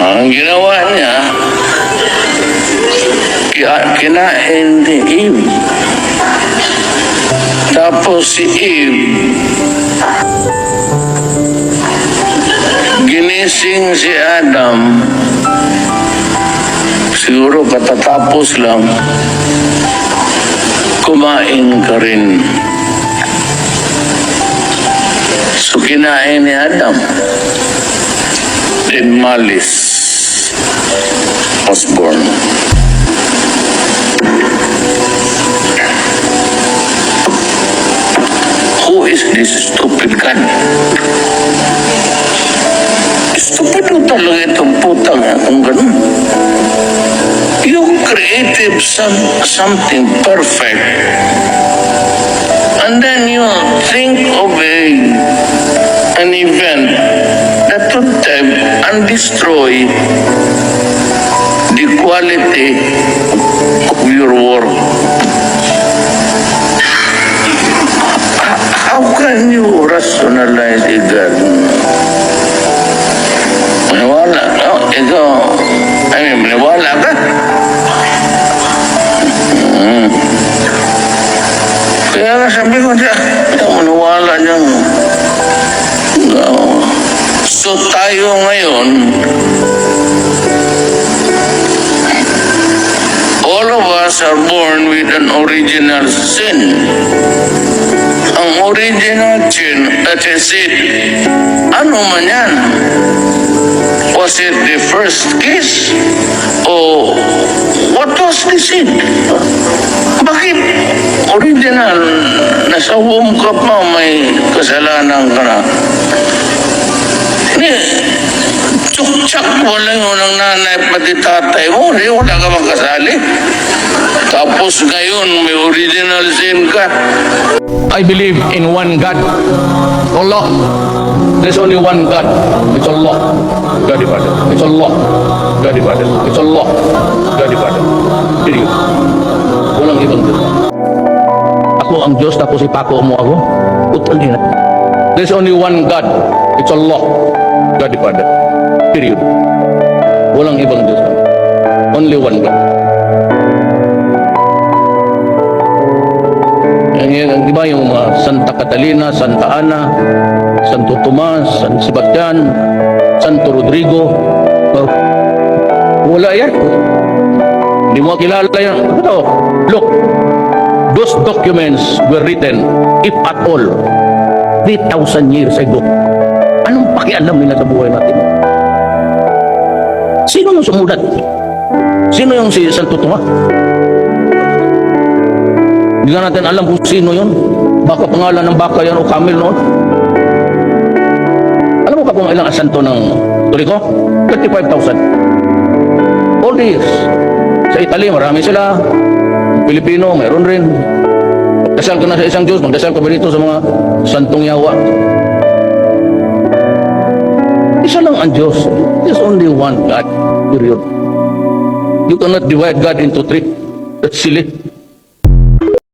Ang ginawa niya, kinain ni Eve. Tapos si Eve, ginising si Adam. Siguro katatapos lang, kumain ka rin. So kinain ni Adam. Then malice was born. Who is this stupid guy? Stupid mo talaga itong putang yan kung ganun. You created some, something perfect and then you think of a, an event destroy the quality of your work. How can you rationalize a God? Maniwala, no? Ikaw, I mean, maniwala ka? Kaya nga sabi ko siya, maniwala niyan. No. So tayo ngayon, all of us are born with an original sin. Ang original sin, that is it, ano man yan? Was it the first kiss? O what was the sin? Bakit original? Nasa womb ka pa, may kasalanan ka na. Tsuktsak wala yun ng nanay pati tatay mo. Di, wala ka makasali. Tapos ngayon, may original sin ka. I believe in one God. Allah. There's only one God. It's Allah. God Father. It's Allah. God Father. It's Allah. God Father. Period. Walang ibang Diyos. Ako ang Diyos tapos ipako mo ako. Utol din. There's only one God. It's Allah. God Father. Period. Walang ibang Diyos. Only one God. Yan, di ba yung mga Santa Catalina, Santa Ana, Santo Tomas, San Sebastian, Santo Rodrigo. Oh, wala yan. Hindi mo kilala yan. Ito, look, those documents were written, if at all, 3,000 years ago. Anong pakialam nila sa buhay natin? Sino yung sumulat? Sino yung si Santo Tomas? Hindi na natin alam kung sino yun. Baka pangalan ng baka yan o camel noon. Alam mo ka kung ilang asanto ng Turico? 35,000. All these. Sa Italy, marami sila. Pilipino, mayroon rin. Magdasal ka na sa isang Diyos, magdasal ka ba dito sa mga santong yawa? Isa lang ang Diyos. There's only one God. Period. You cannot divide God into three. That's silly.